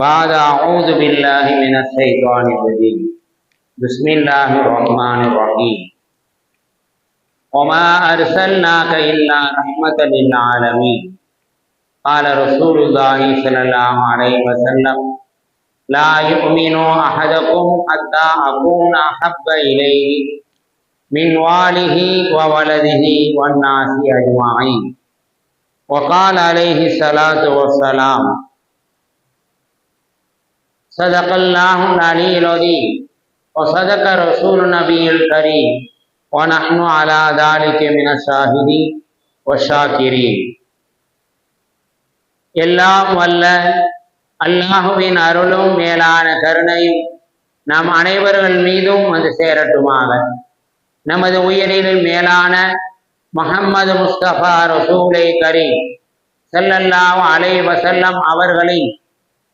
بعد أعوذ بالله من الشيطان الرجيم. بسم الله الرحمن الرحيم. وما أرسلناك إلا رحمة للعالمين. قال رسول الله صلى الله عليه وسلم لا يؤمن أحدكم حتى أكون أحب إليه من واله وولده والناس أجمعين. وقال عليه الصلاة والسلام صدق الله العلي العظيم وصدق رسول النبي الكريم ونحن على ذلك من الشاهدين والشاكرين எல்லாம் வல்ல அல்லாஹுவின் அருளும் மேலான கருணையும் நம் அனைவர்கள் மீதும் வந்து சேரட்டுமாக நமது உயிரில் மேலான முகம்மது முஸ்தபா ரசூலை கரீம் செல்லல்லாம் அலை வசல்லம் அவர்களின்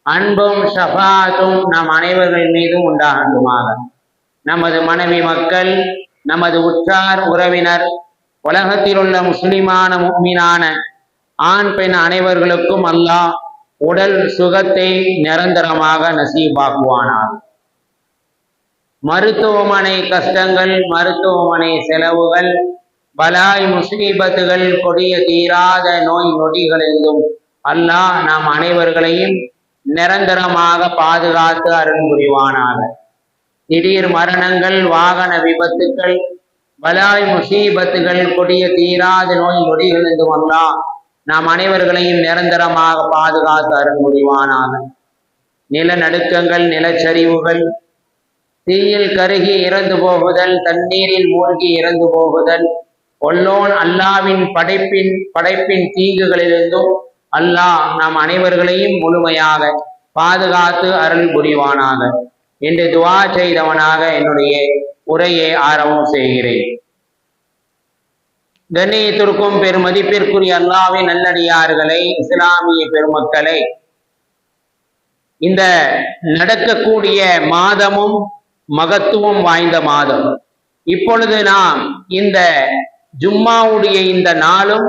அன்பும் ஷஃபாத்தும் நம் அனைவர்கள் மீதும் உண்டாகட்டுமாக நமது மனைவி மக்கள் நமது உற்றார் உறவினர் உலகத்தில் உள்ள முஸ்லிமான முக்மீனான ஆண் பெண் அனைவர்களுக்கும் அல்லாஹ் உடல் சுகத்தை நிரந்தரமாக நசீபாக்குவானார் மருத்துவமனை கஷ்டங்கள் மருத்துவமனை செலவுகள் பலாய் முசீபத்துகள் கொடிய தீராத நோய் நொடிகளிலும் அல்லாஹ் நாம் அனைவர்களையும் நிரந்தரமாக பாதுகாத்து அருள் புரிவானாக. திடீர் மரணங்கள் வாகன விபத்துக்கள் பலாய் முசீபத்துகள் கொடிய தீராத நோய் நொடிகளிலும் அல்லாஹ் நாம் அனைவர்களையும் நிரந்தரமாக பாதுகாத்து அருள் புரிவானாக. நிலநடுக்கங்கள் நிலச்சரிவுகள் தீயில் கருகி இறந்து போகுதல் தண்ணீரில் மூழ்கி இறந்து போகுதல் ஒல்லோன் அல்லாவின் படைப்பின் படைப்பின் தீங்குகளிலிருந்தும் அல்லாஹ் நாம் அனைவர்களையும் முழுமையாக பாதுகாத்து அருள் புரிவானாக. என்று துவா செய்தவனாக என்னுடைய உரையை ஆரம்பம் செய்கிறேன். கண்ணியத்திற்கும் பெருமதிப்பிற்குரிய அல்லாவின் நல்லடியார்களை இஸ்லாமிய பெருமக்களை இந்த நடக்கக்கூடிய மாதமும் மகத்துவம் வாய்ந்த மாதம். இப்பொழுது நாம் இந்த ஜும்மாவுடைய இந்த நாளும்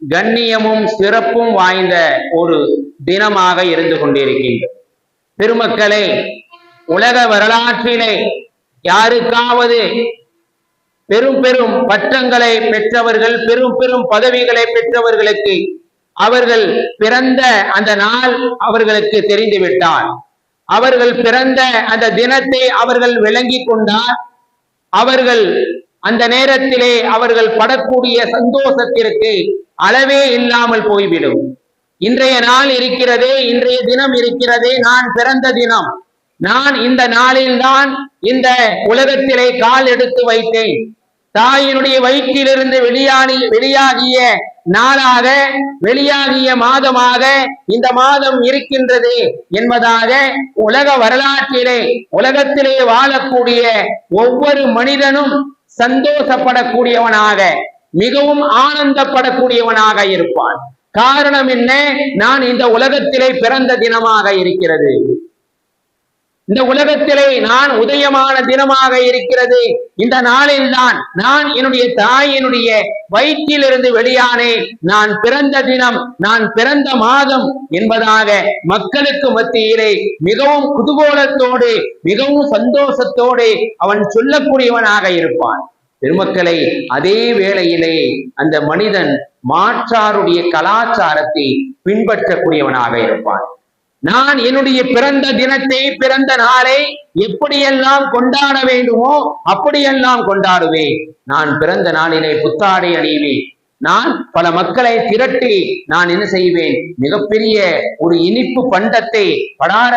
கண்ணியமும் சிறப்பும் வாய்ந்த ஒரு தினமாக இருந்து கொண்டிருக்கின்றது. பெருமக்களே உலக வரலாற்றிலே யாருக்காவது பெரும் பெரும் பட்டங்களை பெற்றவர்கள் பெரும் பெரும் பதவிகளை பெற்றவர்களுக்கு அவர்கள் பிறந்த அந்த நாள் அவர்களுக்கு தெரிந்துவிட்டார். அவர்கள் பிறந்த அந்த தினத்தை அவர்கள் விளங்கி கொண்டால் அவர்கள் அந்த நேரத்திலே அவர்கள் படக்கூடிய சந்தோஷத்திற்கு அளவே இல்லாமல் போய்விடும். இன்றைய நாள் இருக்கிறதே இன்றைய தினம் இருக்கிறதே நான் பிறந்த தினம். நான் இந்த நாளில்தான் இந்த உலகத்திலே கால் எடுத்து வைத்தேன். தாயினுடைய வயிற்றிலிருந்து வெளியாகி வெளியாகிய நாளாக வெளியாகிய மாதமாக இந்த மாதம் இருக்கின்றது என்பதாக உலக வரலாற்றிலே உலகத்திலே வாழக்கூடிய ஒவ்வொரு மனிதனும் சந்தோஷப்படக்கூடியவனாக மிகவும் ஆனந்தப்படக்கூடியவனாக இருப்பான். காரணம் என்ன? நான் இந்த உலகத்திலே பிறந்த தினமாக இருக்கிறது. இந்த உலகத்திலே நான் உதயமான தினமாக இருக்கிறது. இந்த நாளில் தான் நான் என்னுடைய தாயினுடைய வயிற்றிலிருந்து வெளியானேன் நான் பிறந்த தினம் நான் பிறந்த மாதம் என்பதாக மக்களுக்கு மத்தியிலே மிகவும் குதூகோலத்தோடு மிகவும் சந்தோஷத்தோடு அவன் சொல்லக்கூடியவனாக இருப்பான். பெருமக்களை அதே வேளையிலே அந்த மனிதன் மாற்றாருடைய கலாச்சாரத்தை பின்பற்றக்கூடியவனாக இருப்பான். நான் என்னுடைய பிறந்த தினத்தை பிறந்த நாளை எப்படியெல்லாம் கொண்டாட வேண்டுமோ அப்படியெல்லாம் கொண்டாடுவேன். நான் பிறந்த நாளிலே புத்தாடை அணிவேன். நான் பல மக்களை திரட்டி நான் என்ன செய்வேன்? மிகப்பெரிய ஒரு இனிப்பு பண்டத்தை படார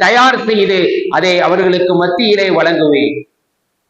தயார் செய்து அதை அவர்களுக்கு மத்தியிலே வழங்குவேன்.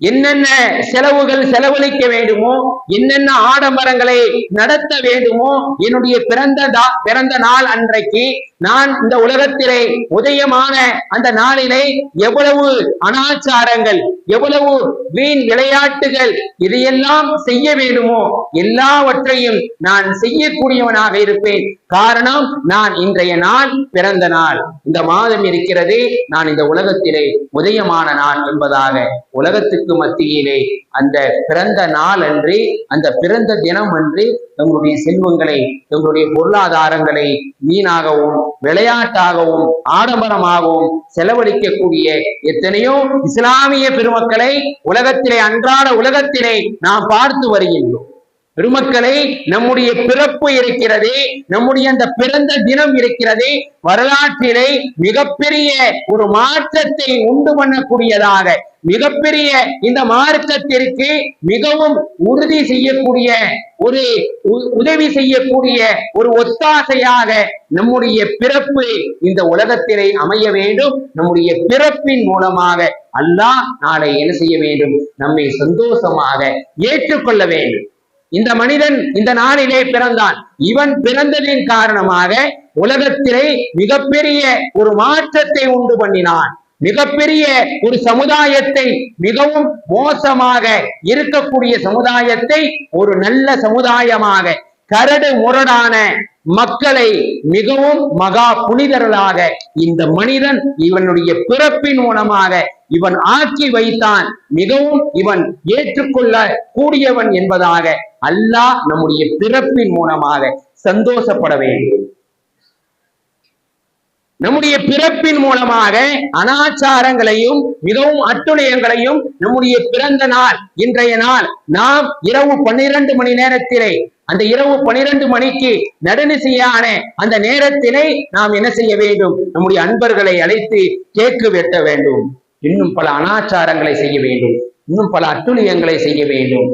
என்னென்ன செலவுகள் செலவழிக்க வேண்டுமோ என்னென்ன ஆடம்பரங்களை நடத்த வேண்டுமோ என்னுடைய பிறந்த தா- பிறந்த நாள் அன்றைக்கு நான் இந்த உலகத்திலே உதயமான அந்த நாளிலே எவ்வளவு அனாச்சாரங்கள் எவ்வளவு வீண் விளையாட்டுகள் இதையெல்லாம் செய்ய வேண்டுமோ எல்லாவற்றையும் நான் செய்யக்கூடியவனாக இருப்பேன். காரணம் நான் இன்றைய நாள் பிறந்த நாள். இந்த மாதம் இருக்கிறது நான் இந்த உலகத்திலே உதயமான நாள் என்பதாக உலகத்துக்கு மத்தியிலே. அந்த பிறந்த நாள் அன்று அந்த பிறந்த தினம் அன்று தங்களுடைய செல்வங்களை தங்களுடைய பொருளாதாரங்களை வீணாகவும் விளையாட்டாகவும் ஆடம்பரமாகவும் செலவழிக்கக்கூடிய எத்தனையோ இஸ்லாமிய பெருமக்களை உலகத்திலே அன்றாட உலகத்திலே நாம் பார்த்து வருகின்றோம். பெருமக்களே நம்முடைய பிறப்பு இருக்கிறது நம்முடைய அந்த பிறந்த தினம் இருக்கிறது வரலாற்றிலே மிகப்பெரிய ஒரு மாற்றத்தை உண்டு பண்ணக்கூடியதாக மிகப்பெரிய இந்த மார்க்கத்திற்கு மிகவும் உறுதி செய்யக்கூடிய ஒரு உ- உதவி செய்யக்கூடிய ஒரு ஒத்தாசையாக நம்முடைய பிறப்பு இந்த உலகத்திலே அமைய வேண்டும். நம்முடைய பிறப்பின் மூலமாக அல்லாஹ் நாளை என்ன செய்ய வேண்டும்? நம்மை சந்தோஷமாக ஏற்றுக்கொள்ள வேண்டும். இந்த மனிதன் இந்த நாளிலே பிறந்தான். இவன் பிறந்ததின் காரணமாக உலகத்திலே மிகப்பெரிய ஒரு மாற்றத்தை உண்டு பண்ணினான். மிகப்பெரிய ஒரு சமுதாயத்தை மிகவும் மோசமாக இருக்கக்கூடிய சமுதாயத்தை ஒரு நல்ல சமுதாயமாக கரடு முரடான மக்களை மிகவும் மகா புனிதர்களாக இந்த மனிதன் இவனுடைய பிறப்பின் மூலமாக இவன் ஆக்கி வைத்தான். மிகவும் இவன் ஏற்றுக்கொள்ள கூடியவன் என்பதாக அல்லாஹ் நம்முடைய பிறப்பின் மூலமாக சந்தோஷப்பட வேண்டும். நம்முடைய பிறப்பின் மூலமாக அனாச்சாரங்களையும் மிகவும் அட்டுழியங்களையும் நம்முடைய பிறந்த நாள் இன்றைய நாள் நாம் இரவு பன்னிரண்டு மணி நேரத்திலே அந்த இரவு பனிரெண்டு மணிக்கு நடுநிசையான அந்த நேரத்திலே நாம் என்ன செய்ய வேண்டும்? நம்முடைய அன்பர்களை அழைத்து கேக்கு வெட்ட வேண்டும். இன்னும் பல அனாச்சாரங்களை செய்ய வேண்டும். இன்னும் பல அட்டுழியங்களை செய்ய வேண்டும்.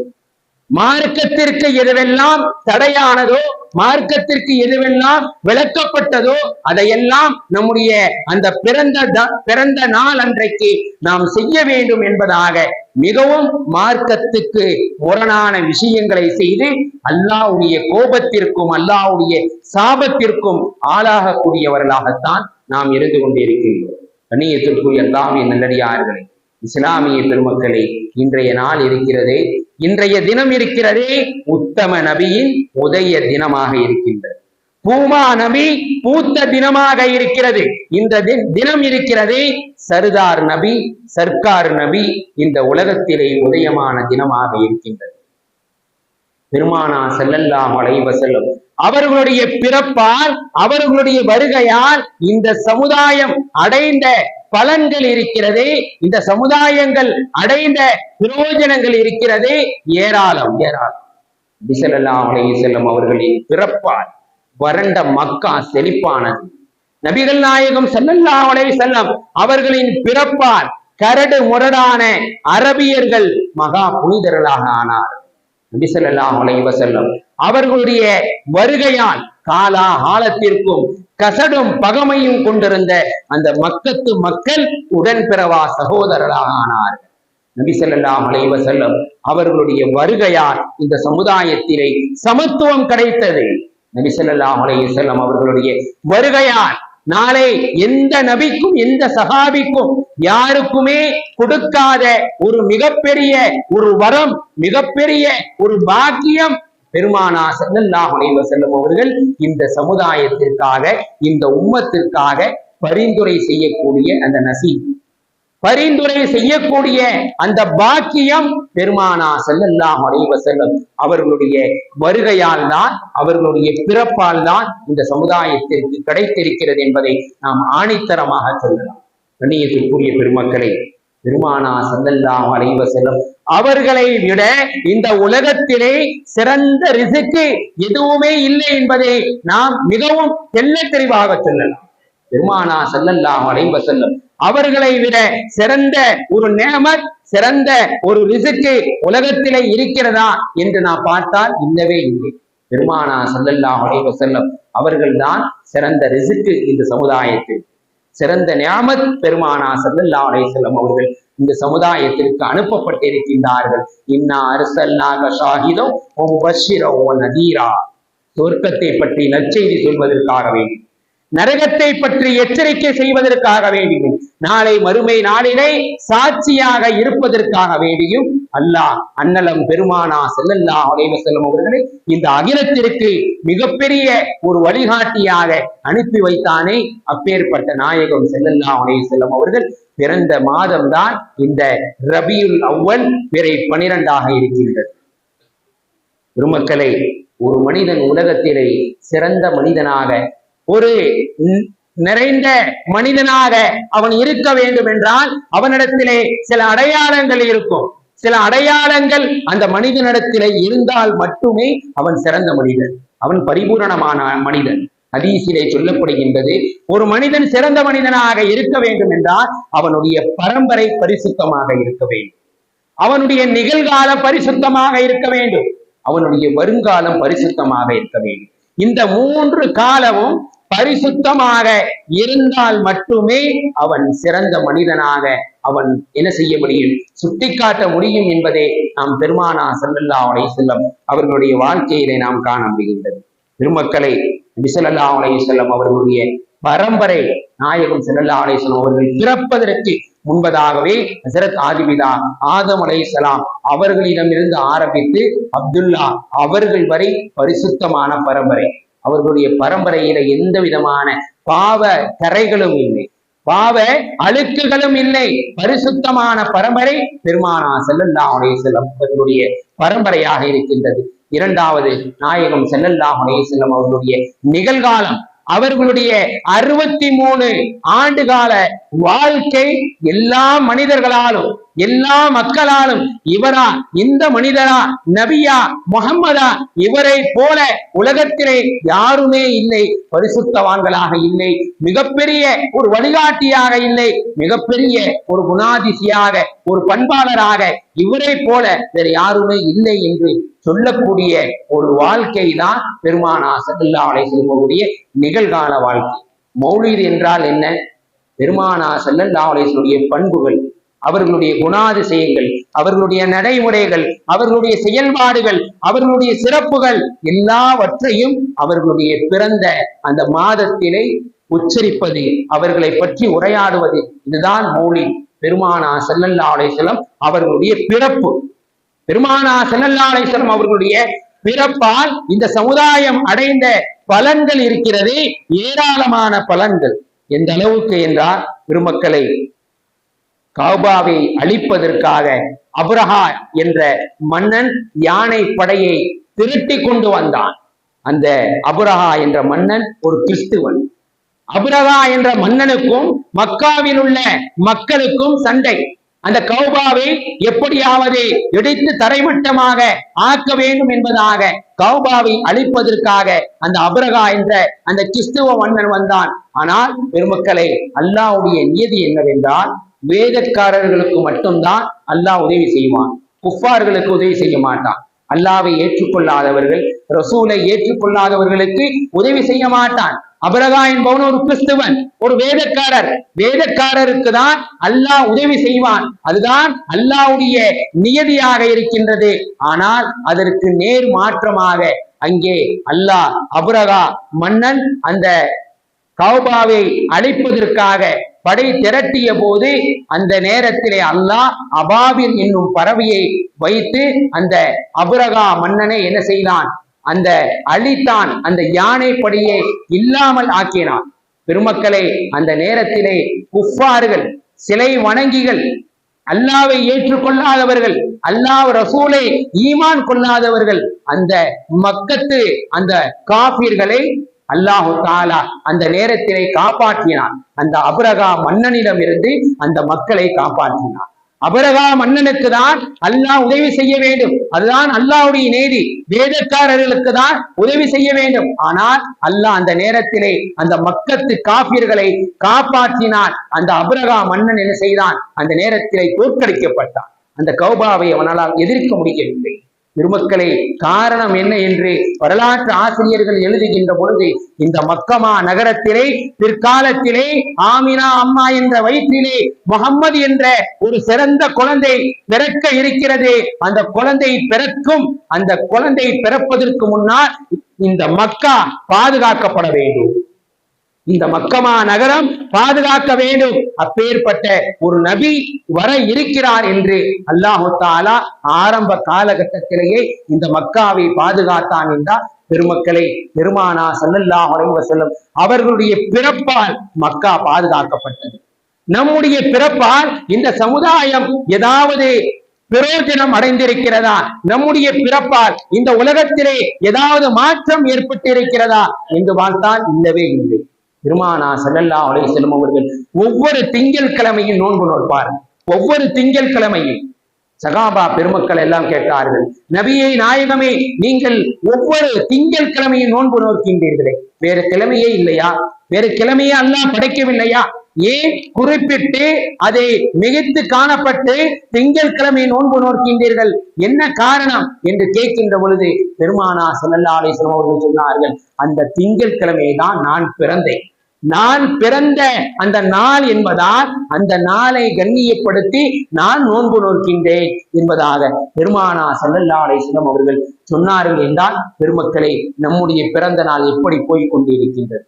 மார்க்கத்திற்கு எதுவெல்லாம் தடையானதோ மார்க்கத்திற்கு எதுவெல்லாம் விளக்கப்பட்டதோ அதையெல்லாம் நம்முடைய அந்த பிறந்த த- பிறந்த நாள் அன்றைக்கு நாம் செய்ய வேண்டும் என்பதாக மிகவும் மார்க்கத்துக்கு முரணான விஷயங்களை செய்து அல்லாவுடைய கோபத்திற்கும் அல்லாஹ்வுடைய சாபத்திற்கும் ஆளாகக்கூடியவர்களாகத்தான் நாம் இருந்து கொண்டிருக்கின்றோம். கண்ணியத்திற்குரிய அல்லாஹ்வின் நல்லடியார்களே இஸ்லாமிய பெருமக்களே இன்றைய நாள் இருக்கிறதே இன்றைய தினம் இருக்கிறதே உத்தம நபியின் உதய தினமாக இருக்கின்றது. பூமா நபி பூத்த தினமாக இருக்கிறது. இந்த தி- தினம் இருக்கிறதே சர்தார் நபி சர்க்கார் நபி இந்த உலகத்திலே உதயமான தினமாக இருக்கின்றது. பெருமானா செல்லல்லாம் அலைவ அவர்களுடைய பிறப்பால் அவர்களுடைய வருகையால் இந்த சமுதாயம் அடைந்த பலன்கள் இருக்கிறது இந்த சமுதாயங்கள் அடைந்த பிரயோஜனங்கள் இருக்கிறது ஏராளம். ஏராளம் பிசலல்லாம் செல்லும் அவர்களின் பிறப்பால் வறண்ட மக்கா செழிப்பானது. நபிகள் நாயகம் ஸல்லல்லாஹு செல்லம் அவர்களின் பிறப்பால் கரடு முரடான அரபியர்கள் மகா புனிதர்களாக ஆனார் நபி ஸல்லல்லாஹு செல்லம் அவர்களுடைய வருகையால் காலா காலத்திற்கும் கசடும் பகமையும் கொண்டிருந்த அந்த மக்கத்து மக்கள் உடன்பிறவா சகோதரராக ஆனார்கள் நபி செல்லாம் அலைவ செல்லம் அவர்களுடைய வருகையால் இந்த சமுதாயத்திலே சமத்துவம் கிடைத்தது. நபி செல்லாம் அலைய செல்லம் அவர்களுடைய வருகையால் நாளை எந்த நபிக்கும் எந்த சகாபிக்கும் யாருக்குமே கொடுக்காத ஒரு மிகப்பெரிய ஒரு வரம் மிகப்பெரிய ஒரு பாக்கியம் பெருமானா ஸல்லல்லாஹு அலைஹி செல்லும் அவர்கள் இந்த சமுதாயத்திற்காக இந்த உம்மத்திற்காக பரிந்துரை செய்யக்கூடிய அந்த நசீப். பரிந்துரை செய்யக்கூடிய அந்த பாக்கியம் பெருமானா செல்லல்லாம் அலைஹி செல்லும் அவர்களுடைய வருகையால் தான் அவர்களுடைய பிறப்பால் தான் இந்த சமுதாயத்திற்கு கிடைத்திருக்கிறது என்பதை நாம் ஆணித்தரமாக சொல்லலாம். கண்ணியத்திற்குரிய பெருமக்களை பெருமானா சந்தல்லா அலைவ செல்லும் அவர்களை விட இந்த உலகத்திலே சிறந்த ரிசுக்கு எதுவுமே இல்லை என்பதை நாம் மிகவும் தெள்ளத் தெளிவாக சொல்லலாம். பெருமானா ஸல்லல்லாஹு அலைவ செல்லும் அவர்களை விட சிறந்த ஒரு நேமத் சிறந்த ஒரு ரிசுக்கு உலகத்திலே இருக்கிறதா என்று நான் பார்த்தால் இல்லவே இல்லை. பெருமானா ஸல்லல்லாஹு அலைவ செல்லும் அவர்கள்தான் சிறந்த ரிசுக்கு இந்த சமுதாயத்தில். சிறந்த நியாமத் பெருமானா சல்லா அலைஹி அவர்கள் இந்த சமுதாயத்திற்கு அனுப்பப்பட்டிருக்கின்றார்கள். இன்னா அர்சல்னாக ஓம் முபஷ்ஷிரோ ஓ நதீரா. சொர்க்கத்தை பற்றி நற்செய்தி சொல்வதற்காக வேண்டும் நரகத்தை பற்றி எச்சரிக்கை செய்வதற்காக வேண்டியும் நாளை மறுமை நாளிலே சாட்சியாக இருப்பதற்காக வேண்டியும் அல்லாஹ் அன்னலம் பெருமானா செல்லல்லா அலைவசல்லம் அவர்களை இந்த அகிலத்திற்கு மிகப்பெரிய ஒரு வழிகாட்டியாக அனுப்பி வைத்தானே. அப்பேற்பட்ட நாயகம் செல்லல்லா அலைவசல்லம் அவர்கள் பிறந்த மாதம்தான் இந்த ரபியுல் அவ்வல் பிறை பனிரெண்டாக இருக்கின்றது. பெருமக்களை ஒரு மனிதன் உலகத்திலே சிறந்த மனிதனாக ஒரு நிறைந்த மனிதனாக அவன் இருக்க வேண்டும் என்றால் அவனிடத்திலே சில அடையாளங்கள் இருக்கும். சில அடையாளங்கள் அந்த மனிதனிடத்திலே இருந்தால் மட்டுமே அவன் சிறந்த மனிதன். அவன் பரிபூரணமான மனிதன். ஹதீஸிலே சொல்லப்படுகின்றது ஒரு மனிதன் சிறந்த மனிதனாக இருக்க வேண்டும் என்றால் அவனுடைய பரம்பரை பரிசுத்தமாக இருக்க வேண்டும். அவனுடைய நிகழ்காலம் பரிசுத்தமாக இருக்க வேண்டும். அவனுடைய வருங்காலம் பரிசுத்தமாக இருக்க வேண்டும். இந்த மூன்று காலமும் பரிசுத்தமாக இருந்தால் மட்டுமே அவன் சிறந்த மனிதனாக அவன் என்ன செய்ய முடியும்? சுட்டிக்காட்ட முடியும் என்பதே நாம் பெருமானா செல்லல்லா அலைஹி செல்லம் அவர்களுடைய வாழ்க்கையிலே நாம் காண முடிகின்றது. திருமக்களை விசலல்லா ஸல்லல்லாஹு செல்லம் அவர்களுடைய பரம்பரை நாயகம் செல்லல்லா அலைஹி செல்லம் அவர்கள் பிறப்பதற்கு முன்பதாகவே ஹசரத் ஆதிபிதா ஆதம் அலைஹிஸ்ஸலாம் அவர்களிடமிருந்து ஆரம்பித்து அப்துல்லா அவர்கள் வரை பரிசுத்தமான பரம்பரை. அவர்களுடைய பரம்பரையில எந்த விதமான பாவ கரைகளும் இல்லை. பாவ அழுக்குகளும் இல்லை. பரிசுத்தமான பரம்பரை பெருமானா ஸல்லல்லாஹு செல்லம் அவர்களுடைய பரம்பரையாக இருக்கின்றது. இரண்டாவது நாயகம் ஸல்லல்லாஹு செல்லம் அவர்களுடைய நிகழ்காலம் அவர்களுடைய அறுபத்தி மூணு ஆண்டு கால வாழ்க்கை எல்லா மனிதர்களாலும் எல்லா மக்களாலும் இவரா இந்த மனிதரா நபியா முகம்மதா இவரை போல உலகத்திலே யாருமே இல்லை. பரிசுத்தவான்களாக இல்லை. மிகப்பெரிய ஒரு வழிகாட்டியாக இல்லை. மிகப்பெரிய ஒரு குணாதிசியாக ஒரு பண்பாளராக இவரை போல வேறு யாருமே இல்லை என்று சொல்லக்கூடிய ஒரு வாழ்க்கை தான் பெருமானா சல்லா செல்வக்கூடிய நிகழ்கால வாழ்க்கை. மௌலீத் என்றால் என்ன? பெருமானா சல்லல்லா பண்புகள். அவர்களுடைய குணாதிசயங்கள் அவர்களுடைய நடைமுறைகள் அவர்களுடைய செயல்பாடுகள் அவர்களுடைய சிறப்புகள் எல்லாவற்றையும் அவர்களுடைய பிறந்த அந்த மாதத்திலே உச்சரிப்பது அவர்களை பற்றி உரையாடுவது. இதுதான் மௌலி பெருமானா செல்லல்லா அலைசலம் அவர்களுடைய பிறப்பு. பெருமானா செல்லல்லா அலைசலம் அவர்களுடைய பிறப்பால் இந்த சமுதாயம் அடைந்த பலன்கள் இருக்கிறது ஏராளமான பலன்கள். எந்த அளவுக்கு என்றால் பெருமக்களை காபாவை அழிப்பதற்காக அபுரஹா என்ற மன்னன் யானை படையை திருட்டி கொண்டு வந்தான். அந்த அபுரஹா என்ற மன்னன் ஒரு கிறிஸ்துவன். அபுரஹா என்ற மன்னனுக்கும் மக்காவில் உள்ள மக்களுக்கும் சண்டை. அந்த கௌபாவை எப்படியாவது இடித்து தரைமட்டமாக ஆக்க வேண்டும் என்பதாக கௌபாவை அழிப்பதற்காக அந்த அபரகா என்ற அந்த கிறிஸ்துவ மன்னன் வந்தான். ஆனால் பெருமக்களை அல்லாஹ்வுடைய நியதி என்னவென்றால் வேதக்காரர்களுக்கு மட்டும்தான் அல்லாஹ் உதவி செய்வான். குஃபார்களுக்கு உதவி செய்ய மாட்டான். அல்லாவை ஏற்றுக்கொள்ளாதவர்கள் ரசூலை ஏற்றுக்கொள்ளாதவர்களுக்கு உதவி செய்ய மாட்டான். அபரகா என்பவன் ஒரு கிறிஸ்துவன் ஒரு வேதக்காரர். வேதக்காரருக்கு தான் அல்லாஹ் உதவி செய்வான். அதுதான் அல்லாஹ்வுடைய நியதியாக இருக்கின்றது. ஆனால் அதற்கு நேர் மாற்றமாக அங்கே அல்லாஹ் அபரகா மன்னன் அந்த கௌபாவை அழைப்பதற்காக படை திரட்டிய போது அந்த நேரத்திலே அல்லாஹ் அபாவில் என்னும் பறவையை வைத்து அந்த அபுரகா மன்னனை என்ன செய்தான்? அந்த அழித்தான். அந்த யானை படையை இல்லாமல் ஆக்கினான். பெருமக்களை அந்த நேரத்திலே குஃபார்கள் சிலை வணங்கிகள் அல்லாவை ஏற்றுக்கொள்ளாதவர்கள் அல்லாஹ் ரசூலை ஈமான் கொள்ளாதவர்கள் அந்த மக்கத்து அந்த காபீர்களை அல்லாஹு தாலா அந்த நேரத்திலே காப்பாற்றினான். அந்த அபரகா மன்னனிடம் இருந்து அந்த மக்களை காப்பாற்றினான். அபரகா மன்னனுக்கு தான் அல்லாஹ் உதவி செய்ய வேண்டும். அதுதான் அல்லாஹ்வுடைய நேதி. வேதக்காரர்களுக்கு தான் உதவி செய்ய வேண்டும். ஆனால் அல்லாஹ் அந்த நேரத்திலே அந்த மக்கத்து காப்பியர்களை காப்பாற்றினான். அந்த அபரகா மன்னன் என்ன செய்தான்? அந்த நேரத்திலே தோற்கடிக்கப்பட்டான். அந்த கௌபாவை அவனால் எதிர்க்க முடியவில்லை. பெருமக்களே காரணம் என்ன என்று வரலாற்று ஆசிரியர்கள் எழுதுகின்ற பொழுது இந்த மக்கமா நகரத்திலே பிற்காலத்திலே ஆமினா அம்மா என்ற வயிற்றிலே முகம்மது என்ற ஒரு சிறந்த குழந்தை பிறக்க இருக்கிறது. அந்த குழந்தை பிறக்கும் அந்த குழந்தை பிறப்பதற்கு முன்னால் இந்த மக்கா பாதுகாக்கப்பட வேண்டும். இந்த மக்கமா நகரம் பாதுகாக்க வேண்டும். அப்பேற்பட்ட ஒரு நபி வர இருக்கிறார் என்று அல்லாஹு தாலா ஆரம்ப காலகட்டத்திலேயே இந்த மக்காவை பாதுகாத்தான் என்றால் பெருமக்களை பெருமானா ஸல்லல்லாஹு அலைஹி அவர்களுடைய பிறப்பால் மக்கா பாதுகாக்கப்பட்டது. நம்முடைய பிறப்பால் இந்த சமுதாயம் ஏதாவது பிரயோஜனம் அடைந்திருக்கிறதா? நம்முடைய பிறப்பால் இந்த உலகத்திலே ஏதாவது மாற்றம் ஏற்பட்டிருக்கிறதா? என்று பார்த்தால் இல்லவே இல்லை. பெருமானா செல்லல்லா அலைஹி செல்லும் அவர்கள் ஒவ்வொரு திங்கள் கிழமையும் நோன்பு நோட்பார் ஒவ்வொரு திங்கள் கிழமையும் சகாபா பெருமக்கள் எல்லாம் கேட்டார்கள் நபியை நாயகமே நீங்கள் ஒவ்வொரு திங்கள் கிழமையும் நோன்பு நோக்கின்றீர்களே வேறு கிழமையே இல்லையா? வேறு கிழமையே அல்லாஹ் படைக்கவில்லையா? ஏன்? குறிப்பிட்டு அதை மிகைத்து காணப்பட்டு திங்கள் கிழமை நோன்பு நோக்கின்றீர்கள். என்ன காரணம்? என்று கேட்கின்ற பொழுது பெருமானா ஸல்லல்லாஹு அலைஹி அவர்கள் சொன்னார்கள் அந்த திங்கள் கிழமையை தான் நான் பிறந்தேன். நான் பிறந்த அந்த நாள் என்பதால் அந்த நாளை கண்ணியப்படுத்தி நான் நோன்பு நோக்கின்றேன் என்பதாக பெருமானா ஸல்லல்லாஹு அலைஹி அவர்கள் சொன்னார்கள் என்றால் பெருமக்களை நம்முடைய பிறந்த நாள் எப்படி போய் கொண்டிருக்கின்றது?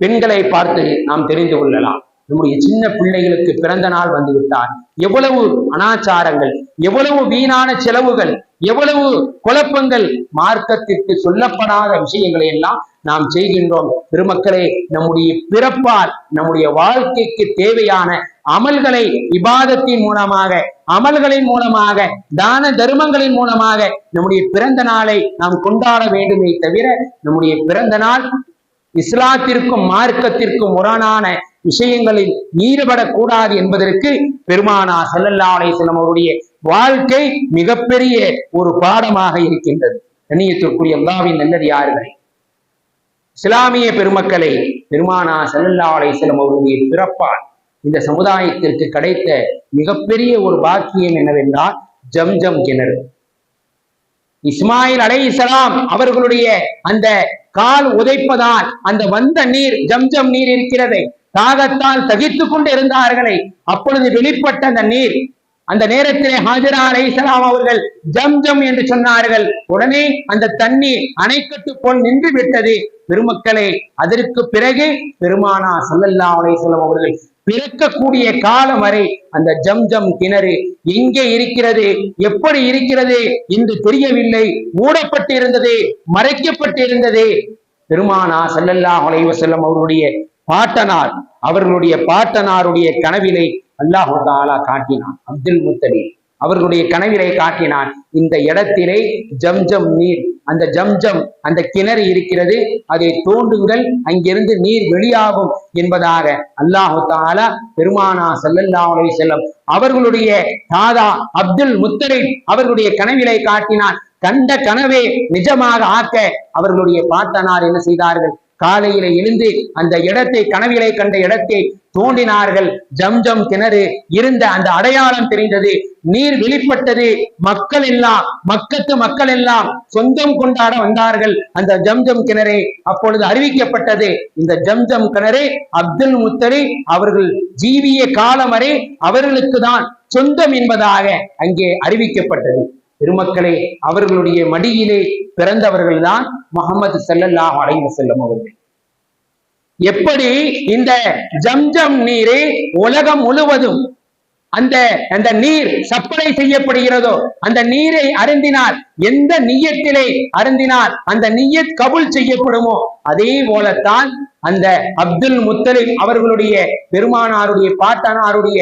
பெண்களை பார்த்து நாம் தெரிந்து கொள்ளலாம். நம்முடைய சின்ன பிள்ளைகளுக்கு பிறந்த நாள் வந்துவிட்டால் எவ்வளவு அனாச்சாரங்கள் எவ்வளவு வீணான செலவுகள் எவ்வளவு குழப்பங்கள் மார்க்கத்திற்கு சொல்லப்படாத விஷயங்களை எல்லாம் நாம் செய்கின்றோம். பெருமக்களே நம்முடைய பிறப்பால் நம்முடைய வாழ்க்கைக்கு தேவையான அமல்களை இபாதத்தின் மூலமாக அமல்களின் மூலமாக தான தர்மங்களின் மூலமாக நம்முடைய பிறந்த நாளை நாம் கொண்டாட வேண்டுமே தவிர நம்முடைய பிறந்த நாள் இஸ்லாத்திற்கும் மார்க்கத்திற்கும் முரணான விஷயங்களில் ஈடுபடக்கூடாது என்பதற்கு பெருமானா ஸல்லல்லாஹு அலைஹி அவருடைய வாழ்க்கை மிகப்பெரிய ஒரு பாடமாக இருக்கின்றது. கண்ணியத்திற்குரிய அல்லாவின் நல்லடியார்களே இஸ்லாமிய பெருமக்களை பெருமானா ஸல்லல்லாஹு அலைஹி அவருடைய பிறப்பால் இந்த சமுதாயத்திற்கு கிடைத்த மிகப்பெரிய ஒரு பாக்கியம் என்னவென்றால் ஜம்ஜம் கிணறு. இஸ்மாயில் அலைஹிஸ்ஸலாம் அவர்களுடைய அந்த கால் உதைப்பதால் அந்த வந்த நீர் ஜம்ஜம் நீர் இருக்கிறதை தாகத்தால் தகித்து கொண்டு இருந்தார்களே அப்பொழுது வெளிப்பட்ட அந்த நீர் அந்த நேரத்திலே ஹாஜரா அலைஹிஸ்ஸலாம் அவர்கள் ஜம்ஜம் என்று சொன்னார்கள். உடனே அந்த தண்ணீர் அணைக்கட்டு போல் நின்று விட்டது பெருமக்களே அதற்கு பிறகு பெருமானா சல்லல்லா அலைஹி அவர்கள் பிறக்கக்கூடிய காலம் வரை அந்த ஜம் ஜம் கிணறு எங்கே இருக்கிறது எப்படி இருக்கிறது என்று தெரியவில்லை. மூடப்பட்டிருந்தது மறைக்கப்பட்டிருந்தது. பெருமானா செல்லல்லா உலைவ செல்லம் அவருடைய பாட்டனார் அவர்களுடைய பாட்டனாருடைய கனவிலை அல்லாஹு தாலா காட்டினான். அப்துல் முத்தலி அவர்களுடைய கனவிலை காட்டினான் இந்த இடத்திலே ஜம்ஜம் நீர். அந்த ஜம்ஜம் அந்த கிணறு இருக்கிறது அதை தோண்டுங்கள் அங்கிருந்து நீர் வெளியாகும் என்பதாக அல்லாஹு தாலா பெருமானா ஸல்லல்லாஹு அலைஹி செல்லம் அவர்களுடைய தாதா அப்துல் முத்தலிப் அவர்களுடைய கனவிலை காட்டினான். கண்ட கனவே நிஜமாக ஆக்க அவர்களுடைய பாட்டனார் என்ன செய்தார்கள்? காலையில எழுந்து அந்த இடத்தை கனவிலை கண்ட இடத்தை தோண்டினார்கள். ஜம்ஜம் கிணறு இருந்த அந்த அடையாளம் தெரிந்தது. நீர் வெளிப்பட்டது மக்கள் எல்லாம் மக்கத்து மக்கள் எல்லாம் சொந்தம் கொண்டாட வந்தார்கள். அந்த ஜம்ஜம் கிணறே அப்பொழுது அறிவிக்கப்பட்டது. இந்த ஜம்ஜம் கிணறு அப்துல் முத்தரி அவர்கள் ஜீவிய காலம் வரை அவர்களுக்கு தான் சொந்தம் என்பதாக அங்கே அறிவிக்கப்பட்டது. பெருமக்களே அவர்களுடைய மடியிலே பிறந்தவர்கள் தான் முகமது ஸல்லல்லாஹு அலைஹி செல்லும் அவர்கள். எப்படி இந்த ஜம்ஜம் நீரே உலகம் முழுவதும் அந்த அந்த நீர் சப்ளை செய்யப்படுகிறதோ அந்த நீரை அருந்தினால் எந்த நீயத்திலே அருந்தினால் அந்த நீயத் கபுல் செய்யப்படுமோ அதே போலத்தான் அந்த அப்துல் முத்தலிப் அவர்களுடைய பெருமானாருடைய பாட்டனாருடைய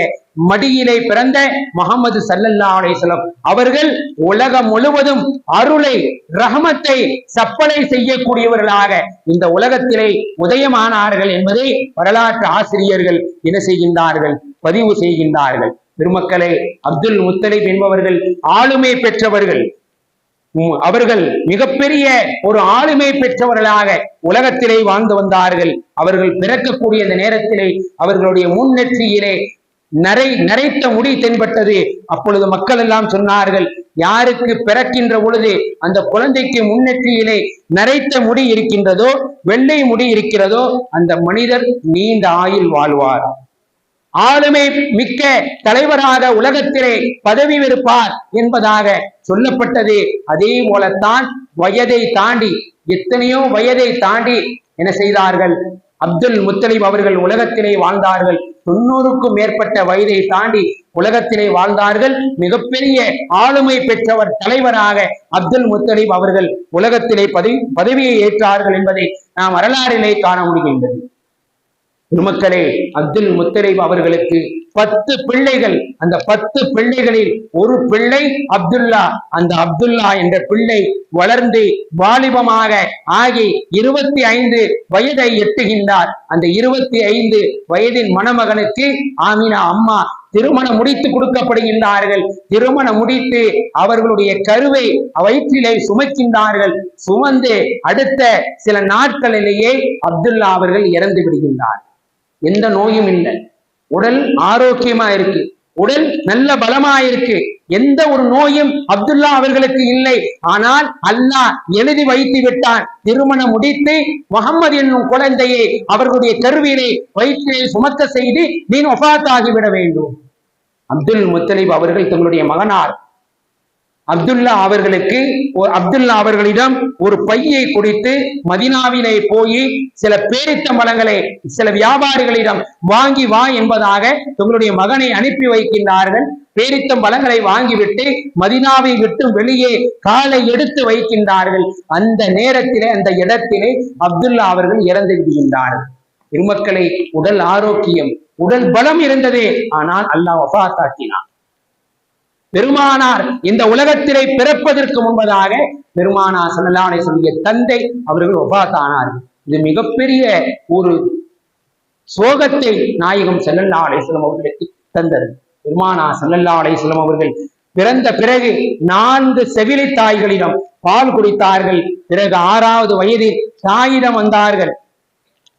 மடியிலே பிறந்த முகமது சல்லல்லா அலைஹி அவர்கள் உலகம் முழுவதும் அருளை ரஹமத்தை சப்பளை செய்யக்கூடியவர்களாக இந்த உலகத்திலே உதயமானார்கள் என்பதை வரலாற்று ஆசிரியர்கள் என்ன செய்கின்றார்கள்? பதிவு செய்கின்றார்கள். பெருமக்களை அப்துல் முத்தலிப் என்பவர்கள் ஆளுமை பெற்றவர்கள். உம், அவர்கள் மிகப்பெரிய ஒரு ஆளுமை பெற்றவர்களாக உலகத்திலே வாழ்ந்து வந்தார்கள். அவர்கள் பிறக்கக்கூடிய இந்த நேரத்திலே அவர்களுடைய முன்னெற்றியிலே நரை நரைத்த முடி தென்பட்டது. அப்பொழுது மக்கள் எல்லாம் சொன்னார்கள் யாருக்கு பிறக்கின்ற பொழுது அந்த குழந்தைக்கு முன்னெற்றியிலே நரைத்த முடி இருக்கின்றதோ வெள்ளை முடி இருக்கிறதோ அந்த மனிதர் நீண்ட ஆயுள் வாழ்வார். ஆளுமை மிக்க தலைவராக உலகத்திலே பதவி வெறுப்பார் என்பதாக சொல்லப்பட்டது. அதே போலத்தான் வயதை தாண்டி எத்தனையோ வயதை தாண்டி என்ன செய்தார்கள்? அப்துல் முத்தலிப் அவர்கள் உலகத்திலே வாழ்ந்தார்கள். தொண்ணூறுக்கும் மேற்பட்ட வயதை தாண்டி உலகத்திலே வாழ்ந்தார்கள். மிகப்பெரிய ஆளுமை பெற்றவர் தலைவராக அப்துல் முத்தலிப் அவர்கள் உலகத்திலே பதவி பதவியை ஏற்றார்கள் என்பதை நாம் வரலாறிலே காண முடிகின்றது. பெருமக்களே அப்துல் முத்தலிப் அவர்களுக்கு பத்து பிள்ளைகள். அந்த பத்து பிள்ளைகளில் ஒரு பிள்ளை அப்துல்லா. அந்த அப்துல்லா என்ற பிள்ளை வளர்ந்து வாலிபமாக ஆகி இருபத்தி ஐந்து வயதை எட்டுகின்றார். அந்த இருபத்தி ஐந்து வயதின் மணமகனுக்கு ஆமினா அம்மா திருமணம் முடித்து கொடுக்கப்படுகின்றார்கள். திருமணம் முடித்து அவர்களுடைய கருவை வயிற்றிலே சுமக்கின்றார்கள். சுமந்து அடுத்த சில நாட்களிலேயே அப்துல்லா அவர்கள் இறந்து விடுகின்றார். எந்த நோயும் இல்லை. உடல் ஆரோக்கியமா இருக்கு. உடல் நல்ல பலமா இருக்கு. எந்த ஒரு நோயும் அப்துல்லா அவர்களுக்கு இல்லை. ஆனால் அல்லாஹ் எழுதி வைத்து விட்டான். திருமணம் முடித்து முகமது என்னும் குழந்தையை அவர்களுடைய கருவிலே வயிற்றிலே சுமக்க செய்து நீ ஒஃபாத்தாகிவிட வேண்டும். அப்துல் முத்தலிப் அவர்கள் தங்களுடைய மகனார் அப்துல்லா அவர்களுக்கு ஒரு அப்துல்லா அவர்களிடம் ஒரு பையை கொடுத்து மதினாவிலே போய் சில பேரித்த மலங்களை சில வியாபாரிகளிடம் வாங்கி வா என்பதாக தங்களுடைய மகனை அனுப்பி வைக்கின்றார்கள். பேரித்தம் பழங்களை வாங்கிவிட்டு மதினாவை விட்டு வெளியே காலை எடுத்து வைக்கின்றார்கள். அந்த நேரத்திலே அந்த இடத்திலே அப்துல்லா அவர்கள் இறந்து விடுகின்றார்கள். பெருமக்களை உடல் ஆரோக்கியம் உடல் பலம் இருந்ததே. ஆனால் அல்லாஹ் வஃபாத்தாக்கினான் பெருமானார் இந்த உலகத்திலே பிறப்பதற்கு முன்பதாக பெருமானார் சல்லானை சொல்லிய தந்தை அவர்கள் ஒபாத்தானார் இது மிகப்பெரிய ஒரு சோகத்தை நாயகம் செல்லல்லா அலிஸ்லம் அவர்களுக்கு தந்தது. பெருமானா செல்லல்லா அலிஸ்லம் அவர்கள் பிறந்த பிறகு நான்கு செவிலி தாய்களிடம் பால் குடித்தார்கள். பிறகு ஆறாவது வயதில் தாயிடம் வந்தார்கள்.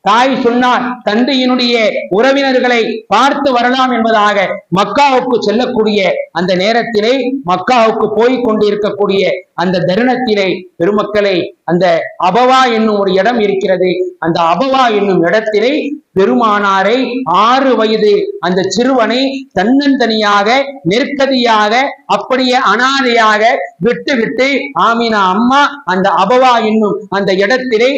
தாய் சொன்னார் தந்தையினுடைய உறவினர்களை பார்த்து வரலாம் என்பதாக மக்காவுக்கு செல்லக்கூடிய அந்த நேரத்திலே மக்காவுக்கு போய் கொண்டிருக்கக்கூடிய அந்த தருணத்திலே பெருமக்களை அந்த அபவா என்னும் ஒரு இடம் இருக்கிறது. அந்த அபவா என்னும் இடத்திலே பெருமானாரை ஆறு வயது அந்த சிறுவனை தன்னந்தனியாக நெருக்கதியாக அப்படியே அனாதையாக விட்டு விட்டு ஆமினா அம்மா அந்த அபவா என்னும் அந்த இடத்திலே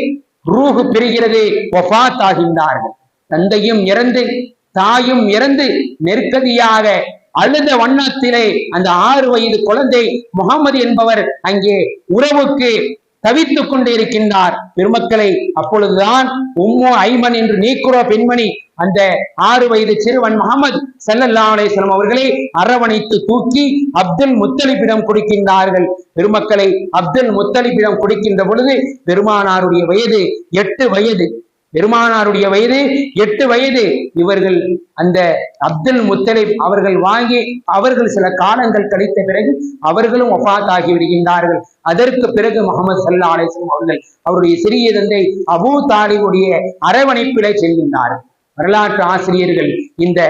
ரூஹு பிரிகிறது ஒஃபாத் ஆகின்றார்கள் தந்தையும் இறந்து தாயும் இறந்து நெருக்கதியாக அழுத வண்ணத்திலே அந்த ஆறு வயது குழந்தை முகமது என்பவர் அங்கே உறவுக்கு தவித்துக் கொண்டு இருக்கின்றார் பெருமக்களை அப்பொழுதுதான் உம்மோ ஐமன் என்று நீக்குறோ பெண்மணி அந்த ஆறு வயது சிறுவன் முகமது செல்லல்லா அலேஸ்வரம் அவர்களை அரவணைத்து தூக்கி அப்துல் முத்தலிப்பிடம் கொடுக்கின்றார்கள். பெருமக்களை அப்துல் முத்தலிப்பிடம் கொடுக்கின்ற பொழுது பெருமானாருடைய வயது எட்டு வயது. பெருமானாருடைய வயது எட்டு வயது. இவர்கள் அந்த அப்துல் முத்தலிப் அவர்கள் வாங்கி அவர்கள் சில காலங்கள் கழித்த பிறகு அவர்களும் ஒஃபாத் ஆகி விடுகின்றார்கள். அதற்கு பிறகு முகமது சல்லா அலிஸ்லாம் அவர்கள் அவருடைய சிறிய தந்தை அபூ தாலிபுடைய அரவணைப்பிலே செல்கின்றார்கள் வரலாற்று ஆசிரியர்கள் இந்த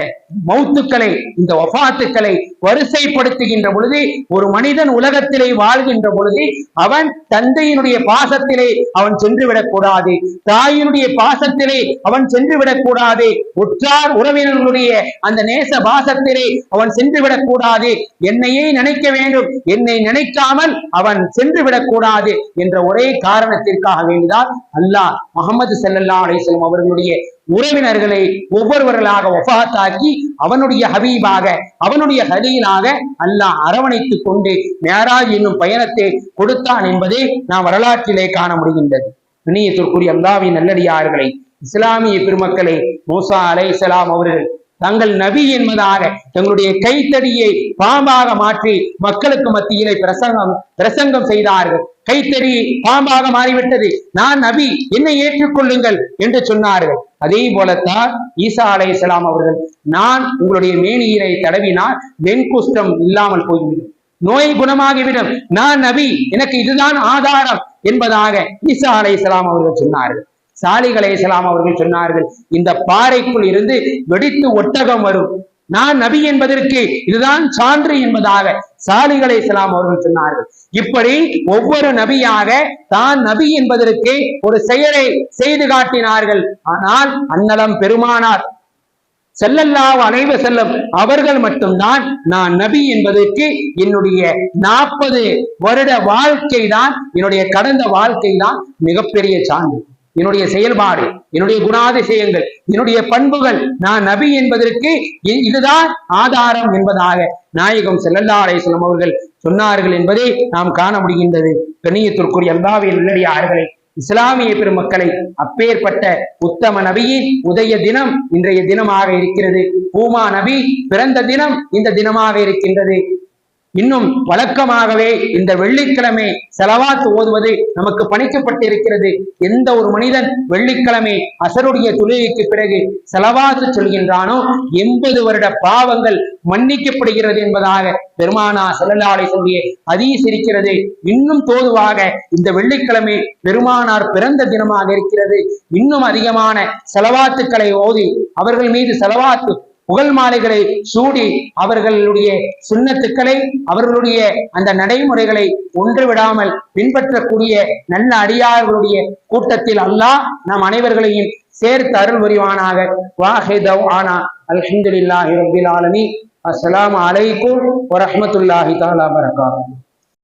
மௌத்துக்களை இந்த வஃபாத்துக்களை வரிசைப்படுத்துகின்ற பொழுது ஒரு மனிதன் உலகத்திலே வாழ்கின்ற பொழுது அவன் தந்தையினுடைய பாசத்திலே அவன் சென்று விடக்கூடாது தாயினுடைய பாசத்திலே அவன் சென்று விடக்கூடாது உற்றார் உறவினர்களுடைய அந்த நேச பாசத்திலே அவன் சென்று விடக்கூடாது என்னையே நினைக்க வேண்டும். என்னை நினைக்காமல் அவன் சென்று விடக்கூடாது என்ற ஒரே காரணத்திற்காக வேண்டிதான் அல்லாஹ் முகமது செல்லல்லா அலிஸ்லம் அவர்களுடைய உறவினர்களை ஒவ்வொருவர்களாக ஒஃபாத்தாக்கி அவனுடைய ஹபீபாக அவனுடைய ஹலீலாக அல்லாஹ் அரவணைத்துக் கொண்டு மேராஜ் என்னும் பயணத்தை கொடுத்தான் என்பதை நாம் வரலாற்றிலே காண முடிகின்றது. இணையத்திற்குரிய அல்லாவின் நல்லடியார்களை இஸ்லாமிய பெருமக்களை மூசா அலை இஸ்லாம் அவர்கள் தங்கள் நபி என்பதாக தங்களுடைய கைத்தடியை பாம்பாக மாற்றி மக்களுக்கு மத்தியிலே பிரசங்கம் பிரசங்கம் செய்தார்கள். கைத்தறி பாம்பாக மாறிவிட்டது. நான் நபி என்னை ஏற்றுக்கொள்ளுங்கள் என்று சொன்னார்கள். அதே போலத்தான் ஈசா அலை இஸ்லாம் அவர்கள் நான் உங்களுடைய மேனியரை தடவினால் வெண்குஷ்டம் இல்லாமல் போய்விடும். நோய் குணமாகிவிடும். நான் நபி எனக்கு இதுதான் ஆதாரம் என்பதாக ஈசா அலை இஸ்லாம் அவர்கள் சொன்னார்கள். சாலிக் அலைஹிஸ்ஸலாம் அவர்கள் சொன்னார்கள் இந்த பாறைக்குள் இருந்து வெடித்து ஒட்டகம் வரும். நான் நபி என்பதற்கு இதுதான் சான்று என்பதாக சாலிகளை இஸ்லாம் அவர்கள் சொன்னார்கள். இப்படி ஒவ்வொரு நபியாக தான் நபி என்பதற்கு ஒரு செயலை செய்து காட்டினார்கள். ஆனால் அன்னலம் பெருமானார் செல்லல்லாவ அனைவ செல்லும் அவர்கள் மட்டும்தான் நான் நபி என்பதற்கு என்னுடைய நாற்பது வருட வாழ்க்கை தான் என்னுடைய கடந்த வாழ்க்கை தான் மிகப்பெரிய சான்று. என்னுடைய செயல்பாடு என்னுடைய குணாதிசயங்கள் என்னுடைய பண்புகள் நான் நபி என்பதற்கு இதுதான் ஆதாரம் என்பதாக நாயகம் செல்லல்லா அலைஹிஸ்ஸலாம் அவர்கள் சொன்னார்கள் என்பதை நாம் காண முடிகின்றது. கணியத்திற்குரிய அல்லாவின் உள்ளடியார்களே இஸ்லாமிய பெருமக்களை அப்பேற்பட்ட உத்தம நபியின் உதய தினம் இன்றைய தினமாக இருக்கிறது. பூமா நபி பிறந்த தினம் இந்த தினமாக இருக்கின்றது. இன்னும் வழக்கமாகவே இந்த வெள்ளிக்கிழமை செலவாத்து ஓதுவது நமக்கு பணிக்கப்பட்டிருக்கிறது. எந்த ஒரு மனிதன் வெள்ளிக்கிழமை அசருடைய தொழுகைக்கு பிறகு செலவாத்து சொல்கின்றானோ எண்பது வருட பாவங்கள் மன்னிக்கப்படுகிறது என்பதாக பெருமானா செல்லலாலை சொல்லிய அதீஸ் இருக்கிறது. இன்னும் தோதுவாக இந்த வெள்ளிக்கிழமை பெருமானார் பிறந்த தினமாக இருக்கிறது. இன்னும் அதிகமான செலவாத்துக்களை ஓதி அவர்கள் மீது செலவாத்து புகழ் மாலைகளை சூடி அவர்களுடைய சுண்ணத்துக்களை அவர்களுடைய அந்த நடைமுறைகளை ஒன்று விடாமல் பின்பற்றக்கூடிய நல்ல அடியார்களுடைய கூட்டத்தில் அல்லாஹ் நம் அனைவர்களையும் சேர்த்து அருள் புரிவானாக. வாஹிதவ் ஆனா. அல்ஹம்துலில்லாஹி ரபில் ஆலமி அஸ்லாம் அலைக்கும் வரமத்துல்லாஹி தாலா பரகாத்துஹு